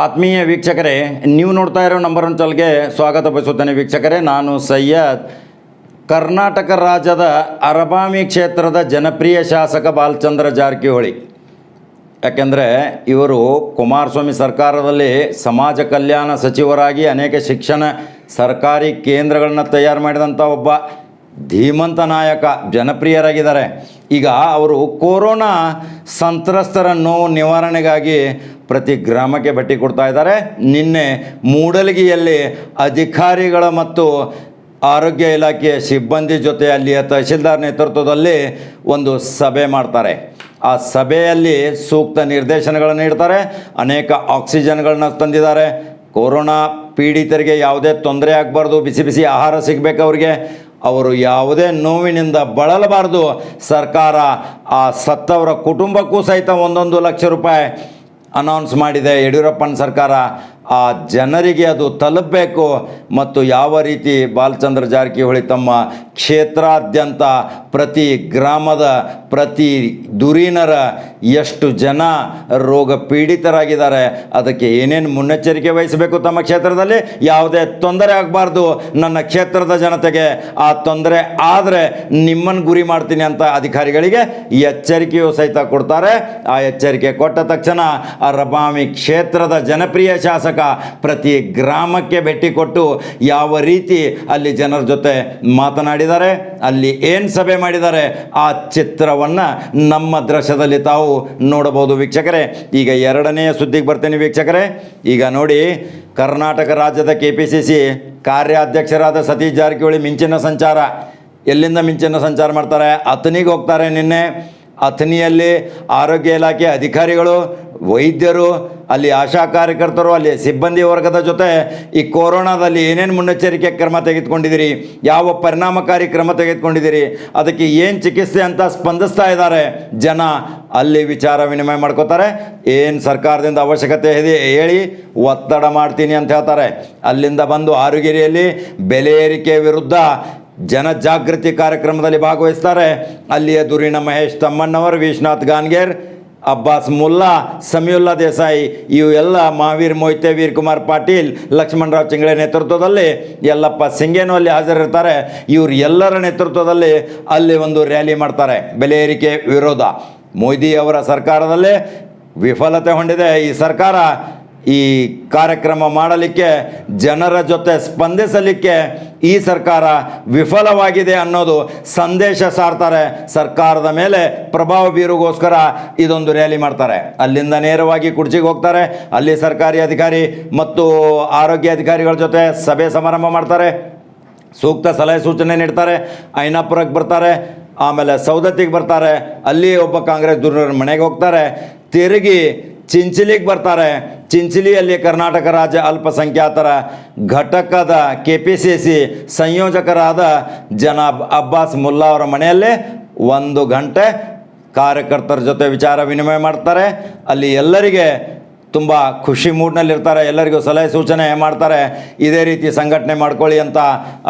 ಆತ್ಮೀಯ ವೀಕ್ಷಕರೇ, ನೀವು ನೋಡ್ತಾ ಇರೋ ನಂಬರ್ ಒನ್ ಚಾಲ್ಗೆ ಸ್ವಾಗತ ಬಯಸುತ್ತೇನೆ ವೀಕ್ಷಕರೇ. ನಾನು ಸಯ್ಯದ್ ಕರ್ನಾಟಕ ರಾಜ್ಯದ ಅರಬಾಮಿ ಕ್ಷೇತ್ರದ ಜನಪ್ರಿಯ ಶಾಸಕ ಬಾಲಚಂದ್ರ ಜಾರಕಿಹೊಳಿ. ಯಾಕೆಂದರೆ ಇವರು ಕುಮಾರಸ್ವಾಮಿ ಸರ್ಕಾರದಲ್ಲಿ ಸಮಾಜ ಕಲ್ಯಾಣ ಸಚಿವರಾಗಿ ಅನೇಕ ಶಿಕ್ಷಣ ಸರ್ಕಾರಿ ಕೇಂದ್ರಗಳನ್ನ ತಯಾರು ಮಾಡಿದಂಥ ಒಬ್ಬ ಧೀಮಂತ ನಾಯಕ, ಜನಪ್ರಿಯರಾಗಿದ್ದಾರೆ. ಈಗ ಅವರು ಕೊರೋನಾ ಸಂತ್ರಸ್ತರನ್ನು ನಿವಾರಣೆಗಾಗಿ ಪ್ರತಿ ಗ್ರಾಮಕ್ಕೆ ಭೇಟಿ ಕೊಡ್ತಾ ಇದ್ದಾರೆ. ನಿನ್ನೆ ಮೂಡಲಗಿಯಲ್ಲಿ ಅಧಿಕಾರಿಗಳ ಮತ್ತು ಆರೋಗ್ಯ ಇಲಾಖೆಯ ಸಿಬ್ಬಂದಿ ಜೊತೆ ಅಲ್ಲಿಯ ತಹಶೀಲ್ದಾರ್ ನೇತೃತ್ವದಲ್ಲಿ ಒಂದು ಸಭೆ ಮಾಡ್ತಾರೆ. ಆ ಸಭೆಯಲ್ಲಿ ಸೂಕ್ತ ನಿರ್ದೇಶನಗಳನ್ನು ನೀಡ್ತಾರೆ. ಅನೇಕ ಆಕ್ಸಿಜನ್ಗಳನ್ನ ತಂದಿದ್ದಾರೆ. ಕೊರೋನಾ ಪೀಡಿತರಿಗೆ ಯಾವುದೇ ತೊಂದರೆ ಆಗಬಾರ್ದು, ಬಿಸಿ ಬಿಸಿ ಆಹಾರ ಸಿಗಬೇಕು ಅವರಿಗೆ. ಅವರು ಯಾವುದೇ ನೋವಿನಿಂದ ಬಳಲಬಾರ್ದು. ಸರ್ಕಾರ ಆ ಸತ್ತವರ ಕುಟುಂಬಕ್ಕೂ ಸಹಿತ ಒಂದೊಂದು ಲಕ್ಷ ರೂಪಾಯಿ ಅನೌನ್ಸ್ ಮಾಡಿದೆ ಯಡಿಯೂರಪ್ಪನ ಸರ್ಕಾರ, ಆ ಜನರಿಗೆ ಅದು ತಲುಪಬೇಕು ಮತ್ತು ಯಾವ ರೀತಿ ಬಾಲಚಂದ್ರ ಜಾರಕಿಹೊಳಿ ತಮ್ಮ ಕ್ಷೇತ್ರಾದ್ಯಂತ ಪ್ರತಿ ಗ್ರಾಮದ ಪ್ರತಿ ದುರೀನರ ಎಷ್ಟು ಜನ ರೋಗ ಪೀಡಿತರಾಗಿದ್ದಾರೆ. ಅದಕ್ಕೆ ಏನೇನು ಮುನ್ನೆಚ್ಚರಿಕೆ ವಹಿಸಬೇಕು ತಮ್ಮ ಕ್ಷೇತ್ರದಲ್ಲಿ? ಯಾವುದೇ ತೊಂದರೆ ಆಗಬಾರ್ದು. ನನ್ನ ಕ್ಷೇತ್ರದ ಜನತೆಗೆ ಆ ತೊಂದರೆ ಆದರೆ ನಿಮ್ಮನ್ನು ಗುರಿ ಮಾಡ್ತೀನಿ ಅಂತ ಅಧಿಕಾರಿಗಳಿಗೆ ಎಚ್ಚರಿಕೆಯೂ ಸಹಿತ ಕೊಡ್ತಾರೆ. ಆ ಎಚ್ಚರಿಕೆ ಕೊಟ್ಟ ತಕ್ಷಣ ರಬಾಮಿ ಕ್ಷೇತ್ರದ ಜನಪ್ರಿಯ ಶಾಸಕ ಪ್ರತಿ ಗ್ರಾಮಕ್ಕೆ ಭೇಟಿ ಕೊಟ್ಟು ಯಾವ ರೀತಿ ಅಲ್ಲಿ ಜನರ ಜೊತೆ ಮಾತನಾಡಿದ್ದಾರೆ, ಅಲ್ಲಿ ಏನು ಸಭೆ ಮಾಡಿದ್ದಾರೆ, ಆ ಚಿತ್ರವನ್ನು ನಮ್ಮ ದೃಶ್ಯದಲ್ಲಿ ತಾವು ನೋಡಬಹುದು ವೀಕ್ಷಕರೇ. ಈಗ ಎರಡನೆಯ ಸುದ್ದಿಗೆ ಬರ್ತೀನಿ ವೀಕ್ಷಕರೇ. ಈಗ ನೋಡಿ, ಕರ್ನಾಟಕ ರಾಜ್ಯದ ಕೆ ಪಿ ಸಿ ಸಿ ಕಾರ್ಯಾಧ್ಯಕ್ಷರಾದ ಸತೀಶ್ ಜಾರಕಿಹೊಳಿ ಮಿಂಚಿನ ಸಂಚಾರ. ಎಲ್ಲಿಂದ ಮಿಂಚಿನ ಸಂಚಾರ ಮಾಡ್ತಾರೆ? ಅಥನಿಗೆ ಹೋಗ್ತಾರೆ ನಿನ್ನೆ. ಅಥನಿಯಲ್ಲಿ ಆರೋಗ್ಯ ಇಲಾಖೆ ಅಧಿಕಾರಿಗಳು, ವೈದ್ಯರು ಅಲ್ಲಿ ಆಶಾ ಕಾರ್ಯಕರ್ತರು, ಅಲ್ಲಿ ಸಿಬ್ಬಂದಿ ವರ್ಗದ ಜೊತೆ ಈ ಕೊರೋನಾದಲ್ಲಿ ಏನೇನು ಮುನ್ನೆಚ್ಚರಿಕೆ ಕ್ರಮ ತೆಗೆದುಕೊಂಡಿದ್ದೀರಿ, ಯಾವ ಪರಿಣಾಮಕಾರಿ ಕ್ರಮ ತೆಗೆದುಕೊಂಡಿದ್ದೀರಿ, ಅದಕ್ಕೆ ಏನು ಚಿಕಿತ್ಸೆ ಅಂತ ಸ್ಪಂದಿಸ್ತಾ ಇದ್ದಾರೆ ಜನ ಅಲ್ಲಿ ವಿಚಾರ ವಿನಿಮಯ ಮಾಡ್ಕೋತಾರೆ. ಏನು ಸರ್ಕಾರದಿಂದ ಅವಶ್ಯಕತೆ ಇದೆ ಹೇಳಿ ಒತ್ತಡ ಮಾಡ್ತೀನಿ ಅಂತ ಹೇಳ್ತಾರೆ. ಅಲ್ಲಿಂದ ಬಂದು ಆರುಗಿರಿಯಲ್ಲಿ ಬೆಲೆ ಏರಿಕೆ ವಿರುದ್ಧ ಜನಜಾಗೃತಿ ಕಾರ್ಯಕ್ರಮದಲ್ಲಿ ಭಾಗವಹಿಸ್ತಾರೆ. ಅಲ್ಲಿಯ ದುರಿನ ಮಹೇಶ್ ತಮ್ಮಣ್ಣವರು ವಿಶ್ವನಾಥ್ ಗಾನ್ಗೇರ್ ಅಬ್ಬಾಸ್ ಮುಲ್ಲಾ ಸಮಿಯುಲ್ಲಾ ದೇಸಾಯಿ, ಇವು ಎಲ್ಲ ಮಹಾವೀರ್ ಮೊಯ್ತೆ ವೀರ್ ಕುಮಾರ್ ಪಾಟೀಲ್, ಲಕ್ಷ್ಮಣರಾವ್ ಚಿಂಗಳೆ ನೇತೃತ್ವದಲ್ಲಿ ಯಲ್ಲಪ್ಪ ಸಿಂಗೇನು ಅಲ್ಲಿ ಹಾಜರಿರ್ತಾರೆ. ಇವ್ರು ಎಲ್ಲರ ನೇತೃತ್ವದಲ್ಲಿ ಅಲ್ಲಿ ಒಂದು ರ್ಯಾಲಿ ಮಾಡ್ತಾರೆ. ಬೆಲೆ ಏರಿಕೆ ವಿರೋಧ. ಮೋದಿ ಅವರ ಸರ್ಕಾರದಲ್ಲೇ ವಿಫಲತೆ ಹೊಂದಿದೆ. ಈ ಸರ್ಕಾರ ಈ ಕಾರ್ಯಕ್ರಮ ಮಾಡಲಿಕ್ಕೆ, ಜನರ ಜೊತೆ ಸ್ಪಂದಿಸಲಿಕ್ಕೆ ಈ ಸರ್ಕಾರ ವಿಫಲವಾಗಿದೆ ಅನ್ನೋದು ಸಂದೇಶ ಸಾರ್ತಾರೆ. ಸರ್ಕಾರದ ಮೇಲೆ ಪ್ರಭಾವ ಬೀರುಗೋಸ್ಕರ ಇದೊಂದು ರ್ಯಾಲಿ ಮಾಡ್ತಾರೆ. ಅಲ್ಲಿಂದ ನೇರವಾಗಿ ಕುರ್ಚಿಗೆ ಹೋಗ್ತಾರೆ. ಅಲ್ಲಿ ಸರ್ಕಾರಿ ಅಧಿಕಾರಿ ಮತ್ತು ಆರೋಗ್ಯ ಅಧಿಕಾರಿಗಳ ಜೊತೆ ಸಭೆ ಸಮಾರಂಭ ಮಾಡ್ತಾರೆ. ಸೂಕ್ತ ಸಲಹೆ ಸೂಚನೆ ನೀಡ್ತಾರೆ. ಐನಾಪುರಕ್ಕೆ ಬರ್ತಾರೆ. ಆಮೇಲೆ ಸೌದತ್ತಿಗೆ ಬರ್ತಾರೆ. ಅಲ್ಲಿ ಒಬ್ಬ ಕಾಂಗ್ರೆಸ್ ದುರ್ನರ ಮನೆಗೆ ಹೋಗ್ತಾರೆ. ತಿರುಗಿ ಚಿಂಚಲಿಗೆ ಬರ್ತಾರೆ. ಚಿಂಚಲಿಯಲ್ಲಿ ಕರ್ನಾಟಕ ರಾಜ್ಯ ಅಲ್ಪಸಂಖ್ಯಾತರ ಘಟಕದ ಕೆ ಪಿ ಸಿ ಸಿ ಸಂಯೋಜಕರಾದ ಜನಾಬ್ ಅಬ್ಬಾಸ್ ಮುಲ್ಲಾ ಅವರ ಮನೆಯಲ್ಲೇ ಒಂದು ಗಂಟೆ ಕಾರ್ಯಕರ್ತರ ಜೊತೆ ವಿಚಾರ ವಿನಿಮಯ ಮಾಡ್ತಾರೆ. ಅಲ್ಲಿ ಎಲ್ಲರಿಗೆ ತುಂಬ ಖುಷಿ ಮೂಡ್ನಲ್ಲಿರ್ತಾರೆ, ಎಲ್ಲರಿಗೂ ಸಲಹೆ ಸೂಚನೆ ಮಾಡ್ತಾರೆ, ಇದೇ ರೀತಿ ಸಂಘಟನೆ ಮಾಡ್ಕೊಳ್ಳಿ ಅಂತ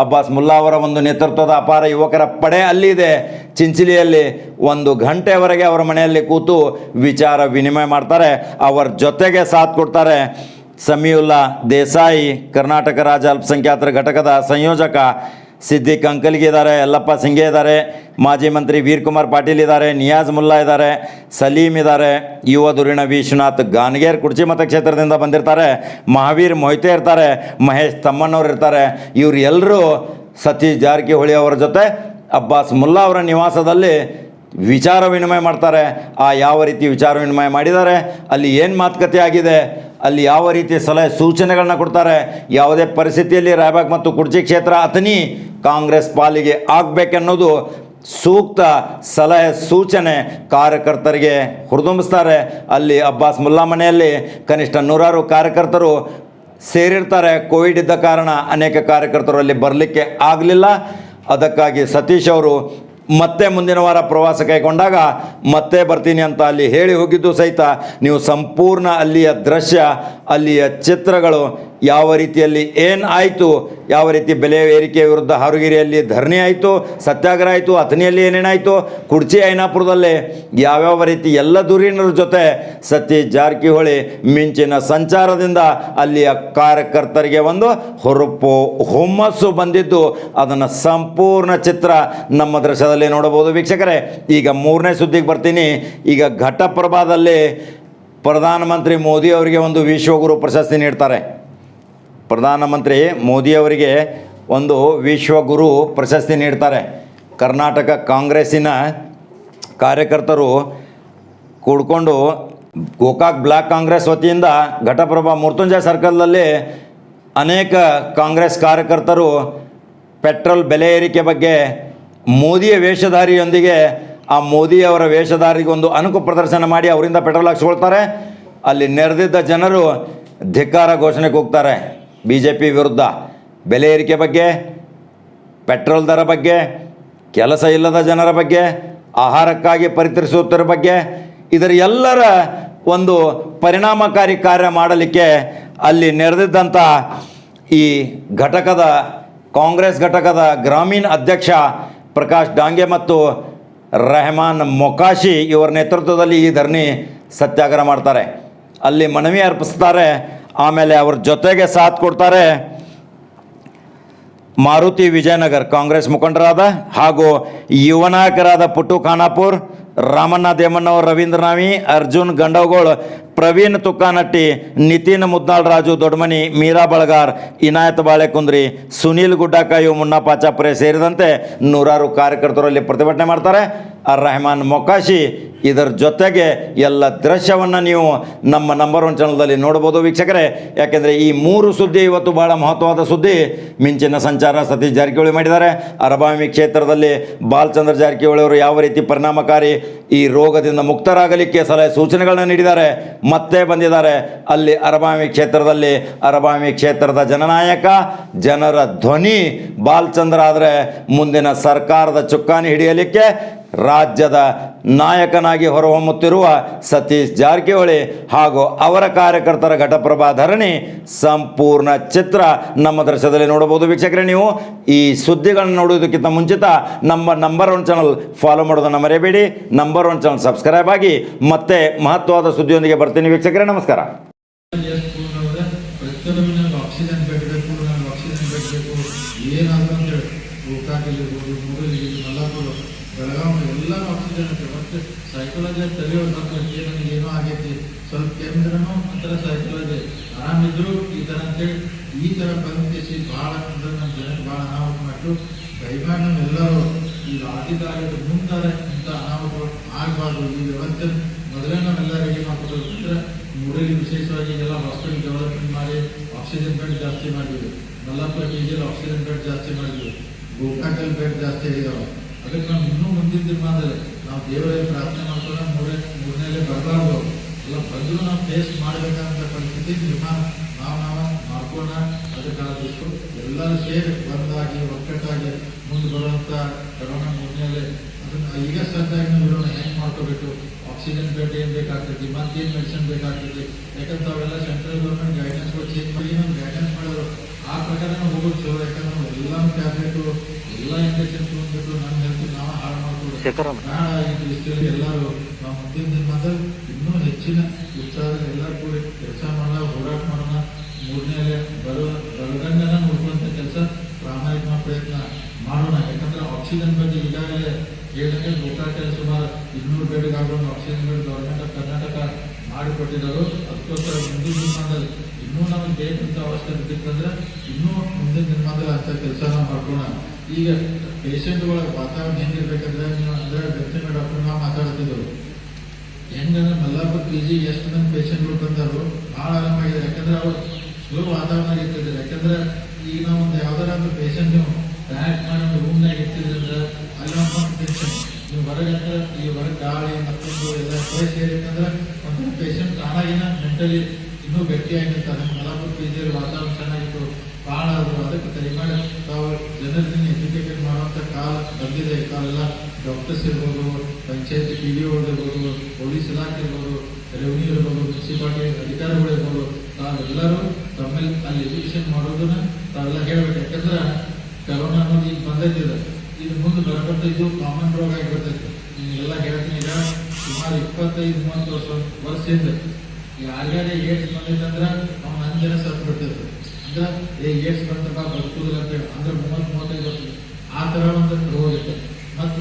ಅಬ್ಬಾಸ್ ಮುಲ್ಲಾ ಅವರ ಒಂದು ನೇತೃತ್ವದ ಅಪಾರ ಯುವಕರ ಪಡೆ ಅಲ್ಲಿದೆ ಚಿಂಚಿಲಿಯಲ್ಲಿ ಒಂದು ಗಂಟೆವರೆಗೆ ಅವರ ಮನೆಯಲ್ಲಿ ಕೂತು ವಿಚಾರ ವಿನಿಮಯ ಮಾಡ್ತಾರೆ. ಅವರ ಜೊತೆಗೆ ಸಾಥ್ ಕೊಡ್ತಾರೆ. ಸಮೀವುಲ್ಲಾ ದೇಸಾಯಿ, ಕರ್ನಾಟಕ ರಾಜ್ಯ ಅಲ್ಪಸಂಖ್ಯಾತರ ಘಟಕದ ಸಂಯೋಜಕ ಸಿದ್ದಿಕ್ ಅಂಕಲ್ಗೆ ಇದ್ದಾರೆ, ಯಲ್ಲಪ್ಪ ಸಿಂಗೆ ಇದ್ದಾರೆ, ಮಾಜಿ ಮಂತ್ರಿ ವೀರ್ ಕುಮಾರ್ ಪಾಟೀಲ್ ಇದ್ದಾರೆ, ನಿಯಾಜ್ ಮುಲ್ಲಾ ಇದ್ದಾರೆ, ಸಲೀಂ ಇದ್ದಾರೆ, ಯುವ ದುರಿಣ ವಿಶ್ವನಾಥ್ ಗಾನ್ಗೇರ್ ಕುರ್ಚಿ ಮತಕ್ಷೇತ್ರದಿಂದ ಬಂದಿರ್ತಾರೆ, ಮಹಾವೀರ್ ಮೊಯ್ತೆ ಇರ್ತಾರೆ, ಮಹೇಶ್ ತಮ್ಮಣ್ಣವ್ರು ಇರ್ತಾರೆ, ಇವರು ಎಲ್ಲರೂ ಸತೀಶ್ ಜಾರಕಿಹೊಳಿ ಅವರ ಜೊತೆ ಅಬ್ಬಾಸ್ ಮುಲ್ಲಾ ಅವರ ನಿವಾಸದಲ್ಲಿ ವಿಚಾರ ವಿನಿಮಯ ಮಾಡ್ತಾರೆ, ಆ ಯಾವ ರೀತಿ ವಿಚಾರ ವಿನಿಮಯ ಮಾಡಿದ್ದಾರೆ, ಅಲ್ಲಿ ಏನು ಮಾತುಕತೆ ಆಗಿದೆ, ಅಲ್ಲಿ ಯಾವ ರೀತಿ ಸಲಹೆ ಸೂಚನೆಗಳನ್ನ ಕೊಡ್ತಾರೆ, ಯಾವುದೇ ಪರಿಸ್ಥಿತಿಯಲ್ಲಿ ರಾಯಬಾಗ್ ಮತ್ತು ಕುರ್ಚಿ ಕ್ಷೇತ್ರ ಅಥಣಿ ಕಾಂಗ್ರೆಸ್ ಪಾಲಿಗೆ ಆಗಬೇಕೆನ್ನೋದು ಸೂಕ್ತ ಸಲಹೆ, ಸೂಚನೆ ಕಾರ್ಯಕರ್ತರಿಗೆ ಹುರಿದುಂಬಿಸ್ತಾರೆ. ಅಲ್ಲಿ ಅಬ್ಬಾಸ್ ಮುಲ್ಲಾ ಮನೆಯಲ್ಲಿ ಕನಿಷ್ಠ ನೂರಾರು ಕಾರ್ಯಕರ್ತರು ಸೇರಿರ್ತಾರೆ. ಕೋವಿಡ್ ಇದ್ದ ಕಾರಣ ಅನೇಕ ಕಾರ್ಯಕರ್ತರು ಅಲ್ಲಿ ಬರಲಿಕ್ಕೆ ಆಗಲಿಲ್ಲ. ಅದಕ್ಕಾಗಿ ಸತೀಶ್ ಅವರು ಮತ್ತೆ ಮುಂದಿನ ವಾರ ಪ್ರವಾಸ ಕೈಗೊಂಡಾಗ ಮತ್ತೆ ಬರ್ತೀನಿ ಅಂತ ಅಲ್ಲಿ ಹೇಳಿ ಹೋಗಿದ್ದು ಸಹಿತ ನೀವು ಸಂಪೂರ್ಣ ಅಲ್ಲಿಯ ದೃಶ್ಯ, ಅಲ್ಲಿಯ ಚಿತ್ರಗಳು ಯಾವ ರೀತಿಯಲ್ಲಿ ಏನು ಆಯಿತು? ಯಾವ ರೀತಿ ಬೆಲೆ ಏರಿಕೆ ವಿರುದ್ಧ ಹಾರುಗಿರಿಯಲ್ಲಿ ಧರಣಿ ಆಯಿತು? ಸತ್ಯಾಗ್ರಹ ಆಯಿತು? ಅಥನಿಯಲ್ಲಿ ಏನೇನಾಯಿತು? ಕುಡ್ಚಿ ಐನಾಪುರದಲ್ಲಿ ಯಾವ್ಯಾವ ರೀತಿ ಎಲ್ಲ ಧುರೀಣರ ಜೊತೆ ಸತೀಶ್ ಜಾರಕಿಹೊಳಿ ಮಿಂಚಿನ ಸಂಚಾರದಿಂದ ಅಲ್ಲಿಯ ಕಾರ್ಯಕರ್ತರಿಗೆ ಒಂದು ಹುರುಪು ಹುಮ್ಮಸ್ಸು ಬಂದಿದ್ದು. ಅದನ್ನು ಸಂಪೂರ್ಣ ಚಿತ್ರ ನಮ್ಮ ದೃಶ್ಯದಲ್ಲಿ ನೋಡಬಹುದು ವೀಕ್ಷಕರೇ. ಈಗ ಮೂರನೇ ಸುದ್ದಿಗೆ ಬರ್ತೀನಿ. ಈಗ ಘಟಪ್ರಭಾದಲ್ಲಿ ಪ್ರಧಾನಮಂತ್ರಿ ಮೋದಿ ಅವರಿಗೆ ಒಂದು ವಿಶ್ವಗುರು ಪ್ರಶಸ್ತಿ ನೀಡ್ತಾರೆ. ಪ್ರಧಾನಮಂತ್ರಿ ಮೋದಿಯವರಿಗೆ ಒಂದು ವಿಶ್ವಗುರು ಪ್ರಶಸ್ತಿ ನೀಡ್ತಾರೆ. ಕರ್ನಾಟಕ ಕಾಂಗ್ರೆಸ್ಸಿನ ಕಾರ್ಯಕರ್ತರು ಕೂಡ್ಕೊಂಡು ಗೋಕಾಕ್ ಬ್ಲಾಕ್ ಕಾಂಗ್ರೆಸ್ ವತಿಯಿಂದ ಘಟಪ್ರಭಾ ಮೃತ್ಯುಂಜಯ ಸರ್ಕಲ್ನಲ್ಲಿ ಅನೇಕ ಕಾಂಗ್ರೆಸ್ ಕಾರ್ಯಕರ್ತರು ಪೆಟ್ರೋಲ್ ಬೆಲೆ ಏರಿಕೆ ಬಗ್ಗೆ ಮೋದಿಯ ವೇಷಧಾರಿಯೊಂದಿಗೆ ಆ ಮೋದಿಯವರ ವೇಷಧಾರಿಗೆ ಒಂದು ಅಣುಕು ಪ್ರದರ್ಶನ ಮಾಡಿ ಅವರಿಂದ ಪೆಟ್ರೋಲ್ ಹಾಕ್ಸ್ಕೊಳ್ತಾರೆ. ಅಲ್ಲಿ ನೆರೆದಿದ್ದ ಜನರು ಧಿಕ್ಕಾರ ಘೋಷಣೆಗೆ ಹೋಗ್ತಾರೆ. ಬಿ ಜೆ ಪಿ ವಿರುದ್ಧ ಬೆಲೆ ಏರಿಕೆ ಬಗ್ಗೆ, ಪೆಟ್ರೋಲ್ ದರ ಬಗ್ಗೆ, ಕೆಲಸ ಇಲ್ಲದ ಜನರ ಬಗ್ಗೆ, ಆಹಾರಕ್ಕಾಗಿ ಪರಿತರಿಸುವುದರ ಬಗ್ಗೆ, ಇದರ ಎಲ್ಲರ ಒಂದು ಪರಿಣಾಮಕಾರಿ ಕಾರ್ಯ ಮಾಡಲಿಕ್ಕೆ ಅಲ್ಲಿ ನೆರೆದಿದ್ದಂಥ ಈ ಘಟಕದ, ಕಾಂಗ್ರೆಸ್ ಘಟಕದ ಗ್ರಾಮೀಣ ಅಧ್ಯಕ್ಷ ಪ್ರಕಾಶ್ ಡಾಂಗೆ ಮತ್ತು ರೆಹಮಾನ್ ಮೊಕಾಶಿ ಇವರ ನೇತೃತ್ವದಲ್ಲಿ ಈ ಧರಣಿ ಸತ್ಯಾಗ್ರಹ ಮಾಡ್ತಾರೆ. ಅಲ್ಲಿ ಮನವಿ ಅರ್ಪಿಸ್ತಾರೆ ಆಮೇಲೆ ಅವ್ರ ಜೊತೆಗೆ ಸಾಥ್ ಕೊಡ್ತಾರೆ ಮಾರುತಿ ವಿಜಯನಗರ್ ಕಾಂಗ್ರೆಸ್ ಮುಖಂಡರಾದ ಹಾಗೂ ಯುವ ನಾಯಕರಾದ ಪುಟ್ಟು ಖಾನಾಪುರ್, ರಾಮಣ್ಣ ದೇಮಣ್ಣವ್ರ ರವೀಂದ್ರ ನಾವಿ ಅರ್ಜುನ್ ಗಂಡವಗೋಳ್ ಪ್ರವೀಣ್ ತುಕ್ಕಾನಟ್ಟಿ, ನಿತಿನ್ ಮುದ್ನಾಳ್ ರಾಜು ದೊಡ್ಡಮನಿ ಮೀರಾ ಬಳಗಾರ್, ಇನಾಯತ್ ಬಾಳೆಕುಂದ್ರಿ, ಸುನೀಲ್ ಗುಡ್ಡಾಕಾಯು ಮುನ್ನಾ ಪಾಚಾಪುರೆ ಸೇರಿದಂತೆ ನೂರಾರು ಕಾರ್ಯಕರ್ತರಲ್ಲಿ ಪ್ರತಿಭಟನೆ ಮಾಡ್ತಾರೆ. ಅರ್ ರೆಹಮಾನ್ ಮೊಕಾಶಿ, ಇದರ ಜೊತೆಗೆ ಎಲ್ಲ ದೃಶ್ಯವನ್ನು ನೀವು ನಮ್ಮ ನಂಬರ್ ಒನ್ ಚಾನಲ್ದಲ್ಲಿ ನೋಡ್ಬೋದು ವೀಕ್ಷಕರೇ. ಯಾಕೆಂದರೆ ಈ ಮೂರು ಸುದ್ದಿ ಇವತ್ತು ಬಹಳ ಮಹತ್ವವಾದ ಸುದ್ದಿ. ಮಿಂಚಿನ ಸಂಚಾರ ಸತೀಶ್ ಜಾರಕಿಹೊಳಿ ಮಾಡಿದ್ದಾರೆ. ಅರಬಾಮಿ ಕ್ಷೇತ್ರದಲ್ಲಿ ಬಾಲಚಂದ್ರ ಜಾರಕಿಹೊಳಿ ಅವರು ಯಾವ ರೀತಿ ಪರಿಣಾಮಕಾರಿ ಈ ರೋಗದಿಂದ ಮುಕ್ತರಾಗಲಿಕ್ಕೆ ಸಲಹೆ ಸೂಚನೆಗಳನ್ನ ನೀಡಿದ್ದಾರೆ. ಮತ್ತೆ ಬಂದಿದ್ದಾರೆ. ಅಲ್ಲಿ ಅರಬಾಮಿ ಕ್ಷೇತ್ರದಲ್ಲಿ ಅರಬಾಮಿ ಕ್ಷೇತ್ರದ ಜನನಾಯಕ, ಜನರ ಧ್ವನಿ ಬಾಲಚಂದ್ರ ಆದರೆ ಮುಂದಿನ ಸರ್ಕಾರದ ಚುಕ್ಕಾಣಿ ಹಿಡಿಯಲಿಕ್ಕೆ ರಾಜ್ಯದ ನಾಯಕನಾಗಿ ಹೊರಹೊಮ್ಮುತ್ತಿರುವ ಸತೀಶ್ ಜಾರಕಿಹೊಳಿ ಹಾಗೂ ಅವರ ಕಾರ್ಯಕರ್ತರ ಘಟಪ್ರಭಾ ಧರಣಿ ಸಂಪೂರ್ಣ ಚಿತ್ರ ನಮ್ಮ ದೃಶ್ಯದಲ್ಲಿ ನೋಡಬಹುದು. ವೀಕ್ಷಕರೇ, ನೀವು ಈ ಸುದ್ದಿಗಳನ್ನು ನೋಡುವುದಕ್ಕಿಂತ ಮುಂಚಿತ ನಮ್ಮ ನಂಬರ್ ಒನ್ ಚಾನಲ್ ಫಾಲೋ ಮಾಡೋದನ್ನು ಮರೆಯಬೇಡಿ. ನಂಬರ್ ಒನ್ ಚಾನಲ್ ಸಬ್ಸ್ಕ್ರೈಬ್ ಆಗಿ ಮತ್ತೆ ಮಹತ್ವವಾದ ಸುದ್ದಿಯೊಂದಿಗೆ ಬರ್ತೀನಿ. ವೀಕ್ಷಕರೇ, ನಮಸ್ಕಾರ ಎಷ್ಟು ಪೂರ್ಣವಾದ ಪ್ರತಿಯೊಂದು ನನಗೆ ಆಕ್ಸಿಜನ್ ಬೇಕು ನನಗೆ ಆಕ್ಸಿಜನ್ ಬೇಕು ಏನಾದ್ರು ಅಂತೇಳಿ ಗೋಕಾಕ್ ಇರ್ಬೋದು ಮೂರಲ್ಲಿ ಮಲ್ಲಾಪುರ ಬೆಳಗಾವಿ ಎಲ್ಲ ಆಕ್ಸಿಜನ್ ಐತೆ ಮತ್ತೆ ಸೈಕಾಲಜಿ ತಲೆಯೋ ಡಾಕ್ಟರ್ ಏ ನನಗೆ ಏನೋ ಆಗೈತಿ ಸ್ವಲ್ಪ ಕೆಮ್ಮಿದ್ರೂ ಒಂಥರ ಸೈಕಾಲಜಿ ಆರಾಮಿದ್ರು ಈ ಥರ ಅಂತೇಳಿ ಈ ಥರ ಬಂದಿಸಿ ಭಾಳ ಅಂದ್ರೆ ನಮ್ಮ ಜನಕ್ಕೆ ಭಾಳ ಅನಾಹುತ ಮಾಡಿದ್ರು. ದಯಮಾಡಿ ಎಲ್ಲರೂ ಈ ಆಗಿದ್ದಾಗದು ಮುಂದಾರೆ ಇಂಥ ಅನಾಹುತಗಳು ಆಗಬಾರ್ದು. ಈ ವ್ಯವಸ್ಥೆ ಮೊದಲೇ ನಾವೆಲ್ಲ ರೆಡಿ ಮಾಡ್ಕೊಬೇಕು ಅಂದ್ರೆ ಮೂರಲ್ಲಿ ವಿಶೇಷವಾಗಿ ಎಲ್ಲ ಹಾಸ್ಪಿಟಲ್ ಡೆವಲಪ್ಮೆಂಟ್ ಮಾಡಿ ಆಕ್ಸಿಜನ್ ಬೆಡ್ ಜಾಸ್ತಿ ಮಾಡಿದ್ವಿ ಮಲ್ಲಾಪುರ ಕೆ ಜಿಯಲ್ಲಿ ಆಕ್ಸಿಜನ್ ಬೆಡ್ ಜಾಸ್ತಿ ಮಾಡಿದ್ವಿ ಗೋಕಾಕಲ್ಲಿ ಬೆಡ್ ಜಾಸ್ತಿ ಆಗಿದಾವೆ. ಅದಕ್ಕೆ ನಾವು ಇನ್ನೂ ಮುಂದಿನ ದಿನಮಾನದಲ್ಲಿ ನಾವು ದೇವರಲ್ಲಿ ಪ್ರಾರ್ಥನೆ ಮಾಡ್ಕೊಂಡು ಮೂರೇ ಮೂರನೇಲೆ ಬರಬಾರ್ದು. ಎಲ್ಲ ಬಂದರೂ ನಾವು ಟೇಸ್ಟ್ ಮಾಡಬೇಕಾದಂಥ ಪರಿಸ್ಥಿತಿ ನಿರ್ಮಾಣ ಮಾಡ್ಕೋಣ ಅದಕ್ಕಾದಷ್ಟು ಎಲ್ಲ ಎಲ್ಲರೂ ಸೇರಿ ಬಂದಾಗಿ ಒಕ್ಕಟ್ಟಾಗಿ ಮುಂದೆ ಬರುವಂಥ ಕರೋನಾ ಮುಂದೆ ಅದನ್ನು ಈಗ ಸದ್ಯಾಗಿ ನಾವು ಇರೋಣ ಹೆಂಗೆ ಮಾಡ್ಕೋಬೇಕು? ಆಕ್ಸಿಜನ್ ಬೆಡ್ ಏನು ಬೇಕಾಗ್ತೈತಿ? ಮತ್ತೇನು ಮೆಡಿಸಿನ್ ಬೇಕಾಗ್ತೈತಿ? ಯಾಕಂದ್ರೆ ಅವೆಲ್ಲ ಸೆಂಟ್ರಲ್ ಗೌರ್ಮೆಂಟ್ ಗೈಡೆನ್ಸ್ಗಳು ಚೇಂಜ್ ಮಾಡಿ ನಮ್ಮ ಗೈಡೆನ್ಸ್ ಮಾಡೋರು ಆ ಪ್ರಕಾರ ನಾವು ಹೋಗೋದು ಚಲೋ ಯಾಕಂದ್ರೆ ನಾವು ಎಲ್ಲ ಟ್ಯಾಬ್ಲೆಟು ಎಲ್ಲ ಇಂಜೆಕ್ಷನ್ ತೊಗೊಂಡ್ಬಿಟ್ಟು ನಮ್ಮ ಹೆಲ್ತ್ ನಾವು ಹಾಳು ಮಾಡ್ಕೊಡೋದು. ನಾಳೆ ಈ ದೃಷ್ಟಿಯಲ್ಲಿ ಎಲ್ಲರೂ ನಾವು ಮುಂದಿನ ದಿನ ಇನ್ನೂ ಹೆಚ್ಚಿನ ಉತ್ಸಾಹ ಎಲ್ಲರೂ ಕೂಡ ಕೆಲಸ ಮೂರನೇ ಬರೋ ಬರದಂಗನ ನೋಡ್ಕೊಳ್ತ ಕೆಲಸ ಪ್ರಾಮಾಣಿಕ ಪ್ರಯತ್ನ ಮಾಡೋಣ. ಯಾಕಂದ್ರೆ ಆಕ್ಸಿಜನ್ ಬಗ್ಗೆ ಈಗಾಗಲೇ ಹೇಳಿದಂಗೆ ಗೋಕಾಕಲ್ಲಿ ಸುಮಾರು ಇನ್ನೂರು ಬೆಡ್ಗೆ ಆಗುವ oxygen bed government of Karnataka ಮಾಡಿಕೊಟ್ಟಿದ್ದಾರೆ ಅದಕ್ಕೋಸ್ಕರ ಮುಂದಿನ ದಿನಮಾನದಲ್ಲಿ ಇನ್ನೂ ನಮಗೆ ಬೇಕಂತ ಅವಶ್ಯಕತೆ ಬಿದ್ದಿತ್ತಂದ್ರೆ ಇನ್ನೂ ಮುಂದಿನ ದಿನಮಾನದಲ್ಲಿ ಅಂತ ಕೆಲಸ ಮಾಡ್ಕೋಣ ಈಗ ಒಳಗೆ ವಾತಾವರಣ ಹೆಂಗಿರ್ಬೇಕಂದ್ರೆ ನೀವು ಅಂದ್ರೆ ವೆಟರ್ನರಿ ಡಾಕ್ಟರ್ ನಾವು ಮಾತಾಡ್ತಿದ್ದೆವು. ಹೆಂಗಂದ್ರೆ ಮಲ್ಲಾಪುರ ಪಿ ಜಿ ಎಷ್ಟು ಮಂದಿ ಪೇಷಂಟ್ಗಳು ಬಂದರು ಭಾಳ ಆರಾಮಾಗಿದೆ ಯಾಕಂದ್ರೆ ಅವ್ರು ಸ್ಲೋ ವಾತಾವರಣ ಇರ್ತಿದ್ದಾರೆ ಯಾಕಂದ್ರೆ ಈಗ ನಾವು ಒಂದು ಯಾವ್ದಾರ ಒಂದು ಪೇಷಂಟ್ ನೀವು ಟ್ರ್ಯಾಕ್ ಮಾಡಿ ಒಂದು ರೂಮ್ನಾಗ ಅಲ್ಲಿ ಒಂದು ಟೆನ್ಷನ್ ನೀವು ಹೊರಗೆ ಅಂದ್ರೆ ಈ ಹೊರಗೆ ಗಾಳಿ ಮತ್ತೊಂದು ಎಲ್ಲ ಫ್ರೆಶ್ ಏರಿಕಂದ್ರೆ ಒಂದು ಪೇಷಂಟ್ ಕಾಣಾಗಿನ ಮೆಂಟಲಿ ಇನ್ನೂ ಗಟ್ಟಿಯಾಗಿರ್ತಾರೆ ಅಂತ ಪಿ ವಾತಾವರಣ ಚೆನ್ನಾಗಿತ್ತು. ಭಾಳ ಅದು ಅದಕ್ಕೆ ಮಾಡಿ ತಾವು ಜನರಿಂದ ಎಜುಕೇಟೆಡ್ ಮಾಡುವಂಥ ಕಾಲ ಬಂದಿದೆ. ಕಾಲೆಲ್ಲ ಡಾಕ್ಟರ್ಸ್ ಇರ್ಬೋದು, ಪಂಚಾಯತ್ ಪಿ ಡಿ ಇರ್ಬೋದು, ಪೊಲೀಸ್ ಇಲಾಖೆ ಇರ್ಬೋದು ರೆವಿನ್ಯೂ ಇರ್ಬೋದು, ಮುನ್ಸಿಪಾಲಿಟಿ ಅಧಿಕಾರಿಗಳು ಇರ್ಬೋದು, ತಾವೆಲ್ಲರೂ ತಮ್ಮಲ್ಲಿ ಅಲ್ಲಿ ಎಜುಕೇಶನ್ ಮಾಡೋದನ್ನ ತಾವೆಲ್ಲ ಹೇಳ್ಬೇಕು. ಯಾಕಂದ್ರೆ ಕರೋನಾ ಅನ್ನೋದು ಈಗ ಬಂದೈತಿದೆ ಇದು ಮುಂದೆ ಬರಬರ್ತಿದ್ದು ಕಾಮನ್ ರೋಗ ಆಗಿರ್ತೈತೆ ಎಲ್ಲ ಹೇಳ್ತೀನಿ ಈಗ ಸುಮಾರು ಇಪ್ಪತ್ತೈದು, ಮೂವತ್ತು ವರ್ಷ, ವರ್ಷದಿಂದ ಯಾರ್ಯಾರೇ ಏಡ್ಸ್ ಬಂದಿದ್ದಂದ್ರೆ ಅವ್ನು ಅಂಜನ ಸತ್ತು ಬಿಡ್ತಿದ್ರು ಅಂದ್ರೆ, ಏ ಏಡ್ಸ್ ಬಂತಪ್ಪ, ಬದುಕುದಿಲ್ಲ ಅಂತ ಹೇಳಿ. ಅಂದ್ರೆ ಮೂವತ್ತು, ಮೂವತ್ತೈದು ವರ್ಷ. ಆ ಥರ ಒಂದು ರೋಗ ಇತ್ತು. ಮತ್ತು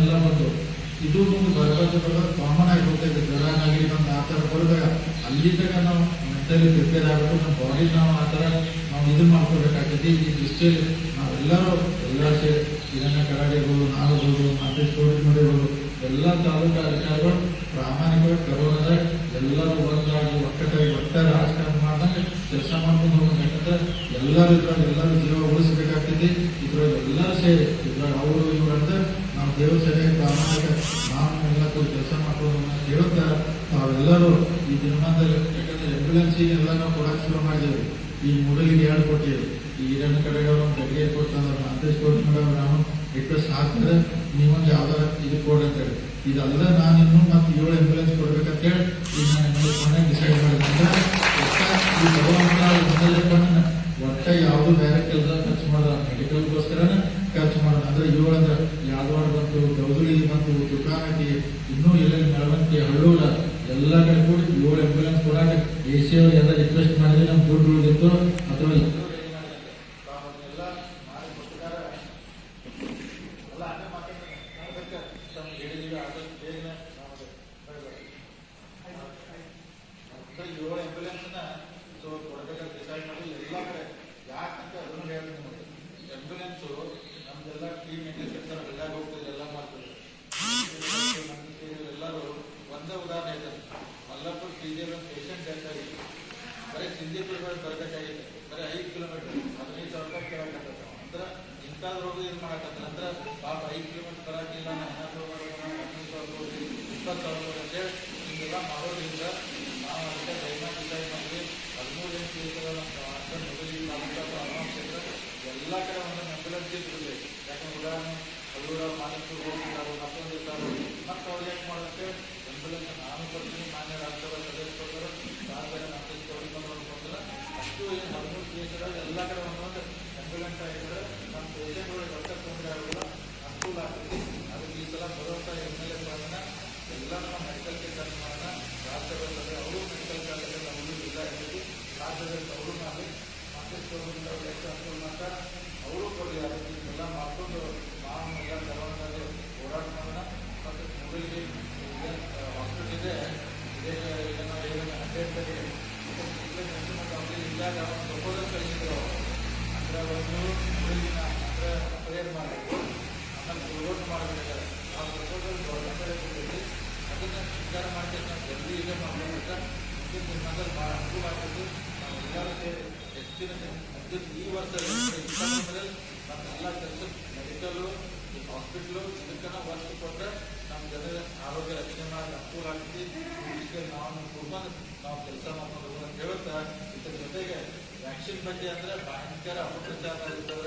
ಎಲ್ಲ ಬಂದು ಇದು ಮುಂದೆ ಬರಬಾರ್ದು ಬರೋದು ಕಾಮನ್ ಆಗಿ ಹೋಗ್ತೈತೆ. ಜ್ವರ ಆಗಲಿ ಬಂದು ಆ ಥರ ಬರೋದಾಗ ಅಲ್ಲಿದ್ದಾಗ ನಾವು ಮೆಂಟಲಿ ಪ್ರಿಪೇರ್ ಆಗಬೇಕು ನಮ್ಮ ಬಾಡಿ ನಾವು ಆ ಥರ ನಾವು ಇದು ಮಾಡ್ಕೋಬೇಕಾಗ್ತೈತಿ ಈ ದೃಷ್ಟಿಯಲ್ಲಿ ನಾವೆಲ್ಲರೂ ಎಲ್ಲ ಸೇರಿ ಇದನ್ನ ಕರಾಡಿಗಳು ಇರ್ಬೋದು ನಾವು ಇರ್ಬೋದು ಮತ್ತೆ ಸ್ಟೋರಿ ನೋಡಿರ್ಬೋದು ಎಲ್ಲ ತಾಲೂಕು ಅಧಿಕಾರಿಗಳು, ಪ್ರಾಮಾಣಿಕವಾಗಿ ಕರೋನಾದ ಎಲ್ಲರೂ ಒಂದಾಗಿ ಒಟ್ಟಾಗಿ ಒಟ್ಟಾರೆ ರಾಜಕಾರಣ ಮಾಡಿದಂಗೆ ಕೆಲಸ ಮಾಡ್ಕೊಂಡು ಹೋಗ್ಬೇಕು ಯಾಕಂದ್ರೆ ಎಲ್ಲರೂ ಇದ್ರಾಗ ಎಲ್ಲರೂ ಜೀವ ಉಳಿಸಬೇಕಾಗ್ತೈತಿ ಇದ್ರಾಗ ಎಲ್ಲ ಸೇರಿ ಇದ್ರಾಗ ಅವರು ಇವರು ಅಂತ ನಾವು ದೇವ್ರ ಸರಿಯಾಗಿ ಪ್ರಾಮಾಣಿಕ ನಾವು ಎಲ್ಲ ಕೆಲಸ ಮಾಡ್ಕೊಂಡು ಹೇಳುತ್ತಾ ಹೇಳ್ತಾ ನಾವೆಲ್ಲರೂ ಈ ದಿನಮಾನದಲ್ಲಿ ಆಂಬ್ಯುಲೆನ್ಸಿಗೆ ಎಲ್ಲ ನಾವು ಕೊಡಕ್ಕೆ ಶುರು ಮಾಡಿದ್ದೇವೆ ಈ ಮೊದಲಿಗೆ ಎರಡು ಕೊಟ್ಟಿವಿ ಈ ಹಿರಣ್ಣ ಕಡೆಯವರು ಬಗ್ಗೆ ಗಡಿಗೆ ಕೊಡ್ತಾರೆ ಮತ್ತೆ ಕೊಟ್ಟು ಮೇಡಮ್ ನಾನು ರಿಕ್ವೆಸ್ಟ್ ಹಾಕಿದ್ರೆ ನೀವೊಂದು ಯಾವ್ದಾರ ಇದು ಕೊಡಿ ಅಂತ ಹೇಳಿ. ಇದೆಲ್ಲ ನಾನು ಇನ್ನೂ ಮತ್ತೆ ಏಳು ಎಂಬುಲೆನ್ಸ್ ಕೊಡ್ಬೇಕಂತ ಹೇಳಿ ಮನೆ ಡಿಸೈಡ್ ಮಾಡಿದ್ರೆ ಈ ಭಗವಂತ ಒಟ್ಟ ಯಾವುದು ಬೇರೆ ಕೆಲಸ ಖರ್ಚು ಮಾಡೋದು ಮೆಡಿಕಲ್ಗೋಸ್ಕರನೇ ಖರ್ಚು ಮಾಡೋದು ಅಂದ್ರೆ ಏಳು ಅಂದ್ರೆ ಯಾದವಾಡ ಬಂತು ಗೌದುಳಿ ಬಂತು, ದುಕಾನಕ್ಕೆ ಇನ್ನೂ ಎಲ್ಲ, ಮೆರವಣಿಗೆ, ಹಳ್ಳೂರ ಎಲ್ಲ ಕಡೆ ಕೂಡಿ ಏಳು ಆಂಬ್ಯುಲೆನ್ಸ್ ಎ ಸಿ ಎಲ್ಲ ರಿಕ್ವೆಸ್ಟ್ ಮಾಡಿದ್ರೆ ನಮ್ಮ ದುಡ್ಡು ಉಳಿದಿತ್ತು ಅಥವಾ ಎಲ್ಲರೂ ready ಮಾಡಿದ್ದಾರೆ. ತಾವು ಅದನ್ನೆಲ್ಲ ಮಾಡಿ ಕೊಟ್ಟಿದ್ದಾರೆ. ಎಲ್ಲ ಅದೇ ಮಾತಾಡ್ತಾರೆ. ನಾವು ಅದಕ್ಕೆ ತಮ್ಗೆ ಹೇಳಿದೀವಿ ಆದಷ್ಟು ಬೇಗನೆ ನಾವು ಅದು ಹೇಳ್ಬೇಕು. ಮತ್ತೆ ಏಳು ಆಂಬ್ಯುಲೆನ್ಸ್ನ ಸೊ ಕೊಡಬೇಕಂತ ಡಿಸೈಡ್ ಮಾಡಿ ಎಲ್ಲ ಕಡೆ ಯಾಕಂತ ಅದನ್ನು ಹೇಳಿ ನಿಮಗೆ ಆಂಬ್ಯುಲೆನ್ಸು ನಮ್ದೆಲ್ಲ ಟೀಮ್ ಮೇಂಟೆನ್ಸ್ ಇರ್ತಾರೆ ಬೆಳಗ್ಗೆ ಹೋಗ್ತಿದ್ರು ಎಲ್ಲ ಮಾಡ್ತಿದ್ರು ಎಲ್ಲರೂ ಒಂದೇ ಉದಾಹರಣೆ ಇದೆ ಮಲ್ಲಪುರ ಪಿ ಜಿ ಒಂದು ಪೇಷಂಟ್ ಡೆತ್ ಆಗಿದೆ ಬರೀ ಸಿಂಧಿಪುರಗಳು ಬರಬೇಕಾಗಿತ್ತು ಬರೀ ಐದು ಕಿಲೋಮೀಟರ್ ಹದಿನೈದು ಸಾವಿರ ರೂಪಾಯಿ ಕೇಳಕತ್ತ ಅಂದ್ರೆ ಇಂಥದ್ ರೋಗ ಇದು ಮಾಡಕತ್ತ ಅಂದ್ರೆ ಪಾಪ ಐದು ಕಿಲೋಮೀಟರ್ ಬರಾಕಿಲ್ಲ ನಾನು ಏನಾದರೂ ಹದಿನೈದು ಸಾವಿರ ಕೊಡ್ರಿ ಇಪ್ಪತ್ತು ಸಾವಿರ ಕೊಡ್ರಿ ಅಂತೇಳಿ ಹಿಂಗೆಲ್ಲ ಮಾಡೋದ್ರಿಂದ ನಾವು ಅದಕ್ಕೆ ದಯಮಾಡಿ ಡಿಸೈಡ್ ಮಾಡಿದ್ವಿ ಹದಿಮೂರು ಏನು ತಿಳಿತದ ನಮ್ಮ ಹಾಸ್ಟೆಲ್ ಮೊದಲಿಗೆ ಎಲ್ಲ ಕಡೆ ಒಂದು ಆಂಬ್ಯುಲೆನ್ಸ್ ಇರ್ತದೆ. ಯಾಕಂದ್ರೆ ಉದಾಹರಣೆ ಅಲ್ಲೂರ ಮಾಲಕರು ಹೋಗ್ತಿರ್ತಾರೆ ಮತ್ತೊಂದು ಇರ್ತಾರೆ ಮತ್ತೆ ಅವ್ರು ಏನು ಮಾಡುತ್ತೆ? ಆಂಬ್ಯುಲೆನ್ಸ್ ನಾನು ಕೊಡ್ತೀನಿ, ಮಾನ್ಯ ರಾಜ್ಯಸಭಾ ಸದಸ್ಯರು ಅಷ್ಟು ಹದಿಮೂರು ದೇಶದಾಗ ಎಲ್ಲ ಕಡೆ ಒಂದೊಂದು ಆಗಿದ್ರೆ ನಮ್ಮ ಪೇಷೆಂಟ್ಗಳು ತೊಂದರೆ ಆಗೋಲ್ಲ ಅನುಕೂಲ ಆಗ್ತೈತಿ ಅದಕ್ಕೆ ಈ ಸಲ ಬರುವಂಥ ಎಂ ಎಲ್ ಎ ಬಂದನ ಎಲ್ಲ ನಮ್ಮ ಮಾಡೋಣ ಅವರು ಮೆಡಿಕಲ್ ಕಾಲೇಜ್ ಅವರು ಇಲ್ಲ ಇರ್ತೀವಿ ರಾಜ್ಯದಲ್ಲಿ ಅವರು ಮಾಡಿ ತೋರಿಸಿದ ಲೆಕ್ಕ ಅನುಕೂಲ ಅವರು ಕೊಡಲಿ, ಅದಕ್ಕೆ ಎಲ್ಲ ಮಾಡ್ಕೊಂಡು ನಾವು ಎಲ್ಲ ಕರೋನಾದಲ್ಲಿ ಹೋರಾಟ ಮಾಡೋಣ ಮತ್ತು ಮೊಬೈಲ್ಗೆ ಹಾಸ್ಪಿಟಲ್ ಇದೆ ಇದೇ ಏನೋ ಏನು ಅಪ್ಡೇಟ್ ಆಗಿದೆ ಇದ್ದಾಗ ಒಂದು ಪ್ರಪೋಸಲ್ ಕಳಿಸಿದ್ರು ಅಂದ್ರೆ ಒಂದು ಮೊಬೈಲಿನ ಅಂದ್ರೆ ಅಪ್ಗ್ರೇಡ್ ಮಾಡಬೇಕು ಆಮೇಲೆ ಫಾರ್ವರ್ಡ್ ಮಾಡಬೇಕಾದ್ರೆ ಆ ಪ್ರಪೋಸಲ್ ಗೌರ್ಮೆಂಟ್ ಕೊಟ್ಟಿದ್ವಿ ಅದನ್ನ ವಿಚಾರ ಮಾಡ್ಕೊಂಡು ನಾವು ಜಲ್ದಿ ಇದೆ ಮಾಡಬೇಕು ಮುಂದಿನ ದಿನಮಾನದಲ್ಲಿ ಭಾಳ ಅನುಕೂಲ ಆಗ್ತದೆ ನಾವು ಎಲ್ಲರೂ ಸೇರಿ ಈ ವರ್ಷ ನಮ್ಮ ಎಲ್ಲ ಕೆಲಸ ಮೆಡಿಕಲ್ಲು ಹಾಸ್ಪಿಟ್ಲು ಇದಕ್ಕನ ಒತ್ತು ಕೊಟ್ಟರೆ ನಮ್ಮ ಜನರ ಆರೋಗ್ಯ ರಕ್ಷಣೆ ಮಾಡಿ ಅನುಕೂಲ ಇದಕ್ಕೆ ನಾವು ಕುಡ್ಕೊಂಡು ನಾವು ಕೆಲಸ ಅಂತ ಹೇಳುತ್ತೆ ಇದ್ರ ಜೊತೆಗೆ ವ್ಯಾಕ್ಸಿನ್ ಬಗ್ಗೆ ಅಂದ್ರೆ ಭಯಂಕರ ಅಪಪ್ರಚಾರ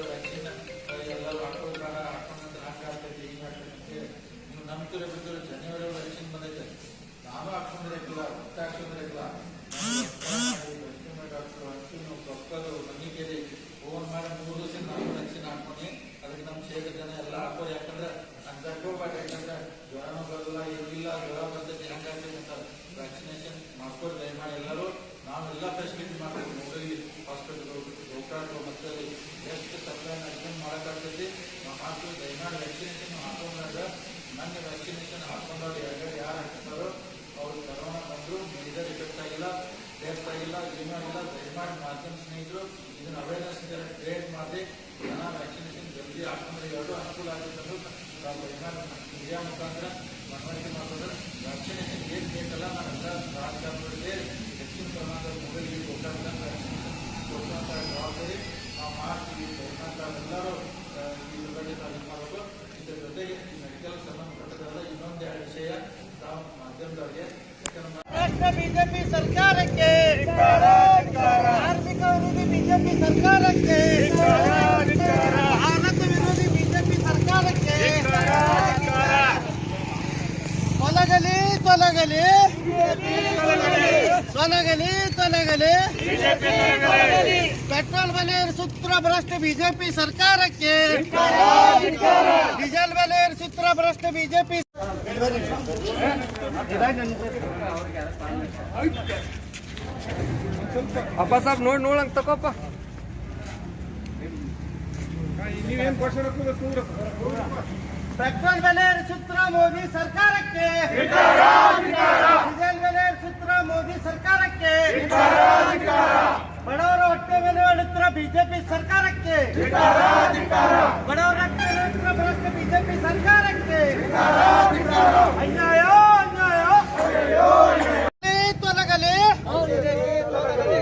ವ್ಯಾಕ್ಸಿನ್ ಎಲ್ಲರೂ ಬೇಡ ಹಾಕೊಂಡ್ರೆ ಆಗ್ತೈತಿ ಆಗ್ತೈತಿ ಅಂತ ಹೇಳಿ ನೀವು ನಂಬ್ತಿರೋ ಬಿದ್ದರೆ ಜನವರಿ ವ್ಯಾಕ್ಸಿನ್ ಬಂದೈತೆ ನಾನು ಹಾಕೊಂಡಿರಕ್ಕಿಲ್ಲ ಒಟ್ಟು ಹಾಕೊಂಡಿರಕ್ಕಿಲ್ಲ ಡಾಕ್ಟರ್ ಹಂಚಿನ ಡಾಕ್ಟರ್ ಮನಿಕೇರಿ ಫೋನ್ ಮಾಡಿ ಮೂರು ದಿವಸ ನಾನು ವ್ಯಾಕ್ಸಿನ್ ಹಾಕೊಂಡು ಅದಕ್ಕೆ ನಮ್ಮ ಕ್ಷೇತ್ರ ಜನ ಎಲ್ಲ ಹಾಕೋ ಯಾಕಂದ್ರೆ ಅಂಜಾಕೋಬೇಡ ಯಾಕಂದ್ರೆ ಜ್ವರನೂ ಬರಲ್ಲ ಏನಿಲ್ಲ, ಜ್ವರ ಬರ್ತೈತಿ ಹಂಗಾಗ್ತೈತಿ ಅಂತ ವ್ಯಾಕ್ಸಿನೇಷನ್ ಮಾಡ್ಕೊಂಡು ದಯಮಾಡಿ ಎಲ್ಲರೂ. ನಾವೆಲ್ಲ ಫೆಸಿಲಿಟಿ ಮಾಡ್ತೀವಿ. ಮೊಬೈಲ್ ಹಾಸ್ಪಿಟಲ್ ಮತ್ತೆ ಅಲ್ಲಿ ಎಷ್ಟು ಸಪ್ಲೈ ಅಡ್ಜೆಂಟ್ ಮಾಡೋಕ್ಕಾಗ್ತೈತಿ, ನಾವು ಮಾಡ್ತೀವಿ ದಯಮಾಡಿ ವ್ಯಾಕ್ಸಿನೇಷನ್ ಹಾಕೊಂಡಾಗ ನನ್ನ ವ್ಯಾಕ್ಸಿನೇಷನ್ ಹಾಕೊಂಡವ್ರು ಯಾರ್ಯಾರು ಯಾರು ಹಾಕ್ತಾರೋ, ಅವ್ರು ಕರೋನಾ ಬಂದರೂ ಮೇಜರ್ ಎಫೆಕ್ಟ್ ಆಗಿಲ್ಲ. ಡೆತ್ ಆಗಿಲ್ಲ ಏನೂ ಆಗಿಲ್ಲ ದಯಮಾಡಿ ಮಾಧ್ಯಮ ಸ್ನೇಹಿತರು ಇದನ್ನು ಅವೇರ್ನೆಸ್ ಕ್ರಿಯೇಟ್ ಮಾಡಿ ಜನ ವ್ಯಾಕ್ಸಿನೇಷನ್ ಜಲ್ದಿ ಹಾಕೊಂಡ್ರೆ ಎರಡು ಅನುಕೂಲ ಆಗುತ್ತೆ ಅನ್ನೋದು ನಾವು ದಯಮಾಡಿ ಮೀಡಿಯಾ ಮುಖಾಂತರ ಮನವರಿಕೆ ಮಾಡಿದ್ರೆ ವ್ಯಾಕ್ಸಿನೇಷನ್ ಏನು ಬೇಕಲ್ಲ ನಾನು ಸೇರಿ ಹೆಚ್ಚಿನ ಪ್ರಮಾಣದಲ್ಲಿ ಮೊಬೈಲ್ಗೆ ಕೊಟ್ಟಾಗ ವ್ಯಾಕ್ಸಿನೇಷನ್ ಕೊಡುವಂಥ ಜವಾಬ್ದಾರಿ ನಾವು ಮಾಡ್ತೀವಿ. ಎಲ್ಲರೂ ಆ, ಇದ್ರ ಬಗ್ಗೆ ನಾವು ಇದು ಮಾಡಬೇಕು? ಇದರ ಜೊತೆಗೆ ಈ ಮೆಡಿಕಲ್ ಸಂಬಂಧಪಟ್ಟದಲ್ಲ ಇನ್ನೊಂದು ಆ ವಿಷಯ ತಾವು ಮಾಧ್ಯಮದವರಿಗೆ ಯಾಕಂದ್ರೆ ವಿರೋಧಿ ಬಿಜೆಪಿ ಸರ್ಕಾರಕ್ಕೆ ಆರ್ಥಿಕ ವಿರೋಧಿ ಬಿಜೆಪಿ ಸರ್ಕಾರಕ್ಕೆ ಭಾರತ ವಿರೋಧಿ ಬಿಜೆಪಿ ಸರ್ಕಾರಕ್ಕೆ ತೊಲಗಲಿ ತೊಲಗಲಿ. ತೊಲಗಲಿ ತೊಲಗಲಿ. ಪೆಟ್ರೋಲ್ ಬೆಲೆ ಏರಿಸುತ್ತಿರುವ ಭ್ರಷ್ಟ ಬಿಜೆಪಿ ಸರ್ಕಾರಕ್ಕೆ. ಡೀಸೆಲ್ ಬೆಲೆ ಏರಿಸುತ್ತಿರುವ ಭ್ರಷ್ಟ ಬಿಜೆಪಿ ಅಪ್ಪ ಸಾಬ್ ನೋಡ್ ನೋಡಂಗ್ ತಕೋಪ್ಪ. ಪೆಟ್ರೋಲ್ ಬೆಲೆ ಸುತ್ರ ಮೋದಿ ಸರ್ಕಾರಕ್ಕೆ. ಡೀಸೆಲ್ ಬೆಲೆ ಸುತ್ರ ಮೋದಿ ಸರ್ಕಾರಕ್ಕೆ. ಬಡವರ ಹೊಟ್ಟೆ ಮೇಲೆ ಹೇಳುತ್ತಿರ ಬಿಜೆಪಿ ಸರ್ಕಾರಕ್ಕೆ. ಬಡವರ ಹೊಟ್ಟೆ ಮೇಲೆ ಭ್ರಷ್ಟ ಬಿಜೆಪಿ ಸರ್ಕಾರಕ್ಕೆ. ಅನ್ಯಾಯ ಅನ್ಯಾಯ. ತೊಲಗಲಿ ತೊಲಗಲಿ.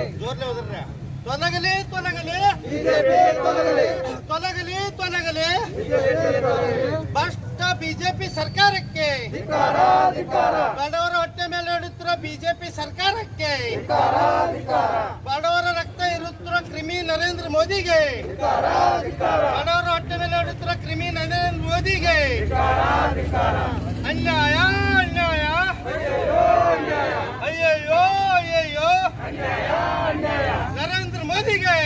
ತೊಲಗಲಿ ತೊಲಗಲಿ. ತೊಲಗಲಿ ಭ್ರಷ್ಟ ಬಿಜೆಪಿ ಸರ್ಕಾರಕ್ಕೆ. ಬಡವರ ಹೊಟ್ಟೆ ಮೇಲೆ ಹೊಡುತ್ತಿರುವ ಬಿಜೆಪಿ ಸರ್ಕಾರಕ್ಕೆ ಬಡವರ ರಕ್ತ ಇರುತ್ತಿರುವ ಕ್ರಿಮಿ ನರೇಂದ್ರ ಮೋದಿಗೆ ಬಡವರ ಹೊಟ್ಟೆ ಮೇಲೆ ಹೊಡುತ್ತಿರುವ ಕ್ರಿಮಿ ನರೇಂದ್ರ ಮೋದಿಗೆ ಅನ್ಯಾಯ ಅನ್ಯಾಯ ಅಯ್ಯಯ್ಯೋ ಅಯ್ಯಯ್ಯೋ ನರೇಂದ್ರ ಮೋದಿಗೆ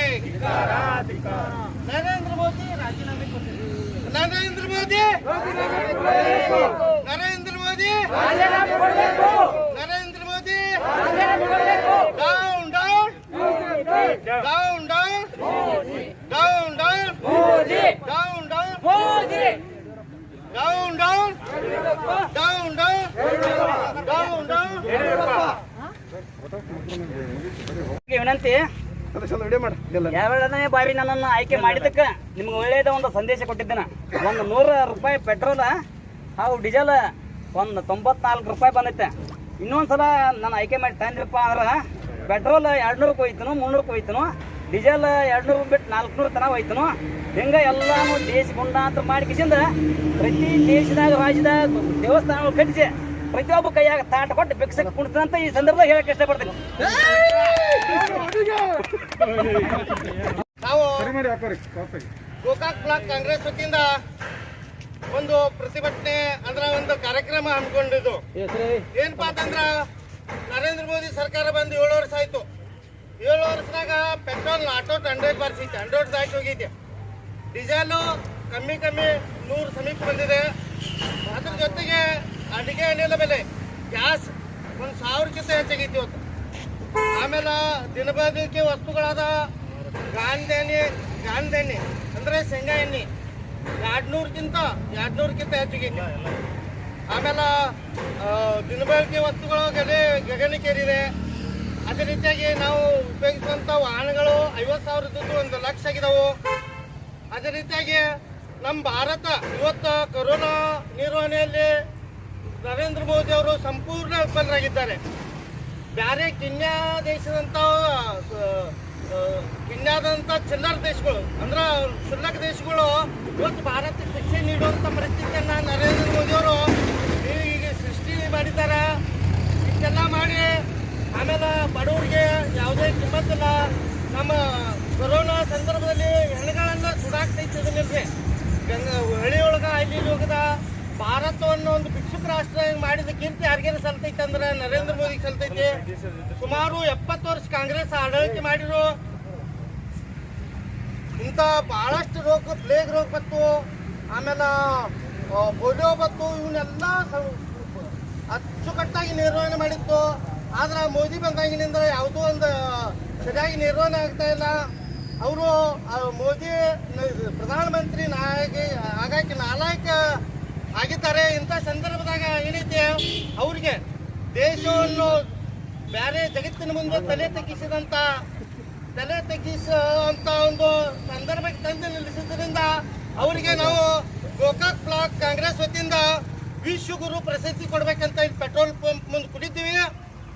ನರೇಂದ್ರ ಮೋದಿ ರಾಜೀನಾಮೆ ಕೊಟ್ಟಿದ್ದಾರೆ Narendra Modi Narendra Modi Narendra Modi down down down down down down down down ವಿನಂತಿ. ಎರಡನೇ ಬಾರಿ ನನ್ನನ್ನು ಆಯ್ಕೆ ಮಾಡಿದ್ದಕ್ಕೆ ನಿಮ್ಗೆ ಒಳ್ಳೇದ ಒಂದು ಸಂದೇಶ ಕೊಟ್ಟಿದ್ದೇನೆ. ಒಂದು ನೂರ ರೂಪಾಯಿ ಪೆಟ್ರೋಲ್ ಹಾಗೂ ಡೀಸೆಲ್ ಒಂದು ತೊಂಬತ್ನಾಲ್ಕು ರೂಪಾಯಿ ಬಂದೈತೆ. ಇನ್ನೊಂದ್ಸಲ ನಾನು ಆಯ್ಕೆ ಮಾಡಿ ತಂದಿರಪ್ಪ ಅಂದ್ರೆ ಪೆಟ್ರೋಲ್ ಎರಡ್ನೂರಕ್ಕೆ ಹೋಯ್ತನು ಮುನ್ನೂರಕ್ಕೆ ಕೊಯ್ತನು ಡೀಸೆಲ್ ಎರಡ್ನೂರು ಬಿಟ್ಟು ನಾಲ್ಕುನೂರು ತನಕ ಹೋಯ್ತನು. ಹಿಂಗ ಎಲ್ಲಾನು ದೇಶ ಗುಂಡಾಂತರ ಮಾಡಿ ಕಿಸಿಂದ ಪ್ರತಿ ದೇಶದಾಗ ರಾಜ್ಯದಾಗ ದೇವಸ್ಥಾನಗಳು ಕಟ್ಟಿಸಿ ಪ್ರತಿಯೊಬ್ಬ ಕೈಯಾಗ ತಾಟ ಕೊಟ್ಟು ಭಿಕ್ಷಕ್ಕೆ ಕುಣಿತಂತ ಈ ಸಂದರ್ಭದಾಗ ಹೇಳಕ್ಕೆ ಇಷ್ಟಪಡ್ತೀನಿ. ನಾವು ಗೋಕಾಕ್ ಬ್ಲಾಕ್ ಕಾಂಗ್ರೆಸ್ ವತಿಯಿಂದ ಒಂದು ಪ್ರತಿಭಟನೆ ಅಂದ್ರ ಒಂದು ಕಾರ್ಯಕ್ರಮ ಹಮ್ಮಿಕೊಂಡಿದ್ದು. ಏನಪ್ಪಾ ಅಂತಂದ್ರ ನರೇಂದ್ರ ಮೋದಿ ಸರ್ಕಾರ ಬಂದು ಏಳು ವರ್ಷ ಆಯ್ತು. ಏಳು ವರ್ಷದಾಗ ಪೆಟ್ರೋಲ್ ಆಟೋಟ್ ಹಂಡ್ರೆಡ್ ಬರ್ಸೈತೆ ಹಂಡ್ರೆಡ್ ದಾಟಿ ಹೋಗಿದೆ ಡೀಸೆಲು ಕಮ್ಮಿ ಕಮ್ಮಿ ನೂರು ಸಮೀಪ ಬಂದಿದೆ. ಅದ್ರ ಜೊತೆಗೆ ಅಡಿಗೆ ಅನಿಲ ಬೆಲೆ, ಗ್ಯಾಸ್ ಒಂದು ಸಾವಿರಕ್ಕಿಂತ ಹೆಚ್ಚಾಗೈತಿ ಇವತ್ತು. ಆಮೇಲೆ ದಿನಬಳಕೆ ವಸ್ತುಗಳಾದ ಗಾಂಧಿ ಗಾಂಧಿ ಎಣ್ಣೆ ಅಂದರೆ ಶೇಂಗಾ ಎಣ್ಣೆ, ಎರಡ್ನೂರಕ್ಕಿಂತ ಎರಡ್ನೂರಕ್ಕಿಂತ ಹೆಚ್ಚಿಗೆ ಆಮೇಲೆ ದಿನ ಬಳಕೆ ವಸ್ತುಗಳು ಗಗನ, ಗಗನಕ್ಕೇರಿದೆ. ಅದೇ ರೀತಿಯಾಗಿ ನಾವು ಉಪಯೋಗಿಸುವಂತ ವಾಹನಗಳು ಐವತ್ತು ಸಾವಿರದ ಒಂದು ಲಕ್ಷ ಆಗಿದಾವು. ಅದೇ ರೀತಿಯಾಗಿ ನಮ್ಮ ಭಾರತ ಇವತ್ತು ಕೊರೋನಾ ನಿರ್ವಹಣೆಯಲ್ಲಿ ನರೇಂದ್ರ ಮೋದಿ ಅವರು ಸಂಪೂರ್ಣ ವಿಫಲರಾಗಿದ್ದಾರೆ. ಬೇರೆ ಕಿನ್ಯಾ ದೇಶದಂತ ಕಿನ್ಯಾದಂತ ಚಿಲ್ಲರ್ ದೇಶಗಳು, ಅಂದ್ರ ಕ್ಷುಲ್ಲಕ ದೇಶಗಳು ಇವತ್ತು ಭಾರತಕ್ಕೆ ಶಿಕ್ಷೆ ನೀಡುವಂತ ಪರಿಸ್ಥಿತಿಯನ್ನ ನರೇಂದ್ರ ಮೋದಿ ಅವರು ಈಗ ಸೃಷ್ಟಿ ಮಾಡಿದ್ದಾರೆ. ಇಷ್ಟೆಲ್ಲ ಮಾಡಿ ಆಮೇಲೆ ಬಡವರಿಗೆ ಯಾವುದೇ ಕಿಮ್ಮತ್ತಿಲ್ಲ. ನಮ್ಮ ಕೊರೋನಾ ಸಂದರ್ಭದಲ್ಲಿ ಹೆಣಗಳನ್ನ ಸುಡಾಕ್ತೈತೆ ಇದನ್ನಿಲ್ರಿ ಗಂಗಾ ಹೊಳೆಯೊಳಗ ಅಲ್ಲಿ ಹೋಗದ ಭಾರತವನ್ನು ಒಂದು ಭಿಕ್ಷುಕ ರಾಷ್ಟ್ರ ಮಾಡಿದ ಕೀರ್ತಿ ಯಾರಿಗೇನು ಸಲ್ತೈತೆ ಅಂದ್ರೆ ನರೇಂದ್ರ ಮೋದಿ ಸಲ್ತೈತಿ. ಸುಮಾರು ಎಪ್ಪತ್ತು ವರ್ಷ ಕಾಂಗ್ರೆಸ್ ಆಡಳಿತ ಮಾಡಿರು ಇಂಥ ಬಹಳಷ್ಟು ರೋಗ, ಪ್ಲೇಗ್ ರೋಗ ಬತ್ತು ಆಮೇಲೆ ಪೋಲಿಯೋ ಬತ್ತು ಇವನ್ನೆಲ್ಲ ಅಚ್ಚುಕಟ್ಟಾಗಿ ನಿರ್ವಹಣೆ ಮಾಡಿತ್ತು. ಆದ್ರೆ ಮೋದಿ ಬಂದಾಗಿನಿಂದ ಯಾವುದೋ ಒಂದು ಸರಿಯಾಗಿ ನಿರ್ವಹಣೆ ಆಗ್ತಾ ಇಲ್ಲ. ಅವರು ಮೋದಿ ಪ್ರಧಾನಮಂತ್ರಿ ನಾಯಕ ಹಾಗಾಗಿ ನಾಲಾಯಕ ಆಗಿದ್ದಾರೆ. ಇಂಥ ಸಂದರ್ಭದಾಗ ಏನೈತೆ ಅವ್ರಿಗೆ ದೇಶವನ್ನು ಬೇರೆ ಜಗತ್ತಿನ ಮುಂದೆ ತಲೆ ತಗ್ಗಿಸಿದಂತ ತಲೆ ತಗ್ಗಿಸುವಂತ ಒಂದು ಸಂದರ್ಭಕ್ಕೆ ತಂದು ನಿಲ್ಲಿಸಿದ್ರಿಂದ ಅವರಿಗೆ ನಾವು ಗೋಕಾಕ್ ಬ್ಲಾಕ್ ಕಾಂಗ್ರೆಸ್ ವತಿಯಿಂದ ವಿಶ್ವಗುರು ಪ್ರಶಸ್ತಿ ಕೊಡಬೇಕಂತ ಇಲ್ಲಿ ಪೆಟ್ರೋಲ್ ಪಂಪ್ ಮುಂದೆ ಕುಡಿದ್ದೀವಿ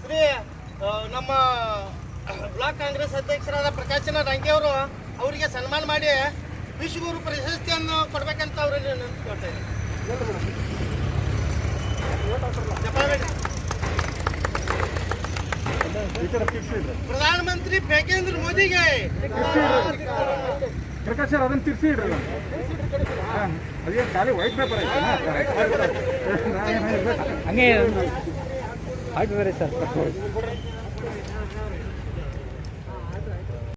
ಶ್ರೀ ನಮ್ಮ ಬ್ಲಾಕ್ ಕಾಂಗ್ರೆಸ್ ಅಧ್ಯಕ್ಷರಾದ ಪ್ರಕಾಶನ ರಂಗೆ ಅವರು ಅವರಿಗೆ ಸನ್ಮಾನ ಮಾಡಿ ವಿಶ್ವಗುರು ಪ್ರಶಸ್ತಿಯನ್ನು ಕೊಡ್ಬೇಕಂತ ನೆನ್ಸ್ಕೊಳ್ತಾ ಹೊಡಿ. ಪ್ರಧಾನಮಂತ್ರಿ ಬೇಕೇಂದ್ರ ಮೋದಿಗೆ. ಪ್ರಕಾಶ್ ಸರ್ ಅದನ್ನ ತಿರ್ಸಿ ಇಡ್ರಿ ಅದೇ ಖಾಲಿ ವೈಟ್ ಪೇಪರ್ ಐತೆ ಹಂಗೆ. ಆಯ್ತು ಬೇರೆ ಸರ್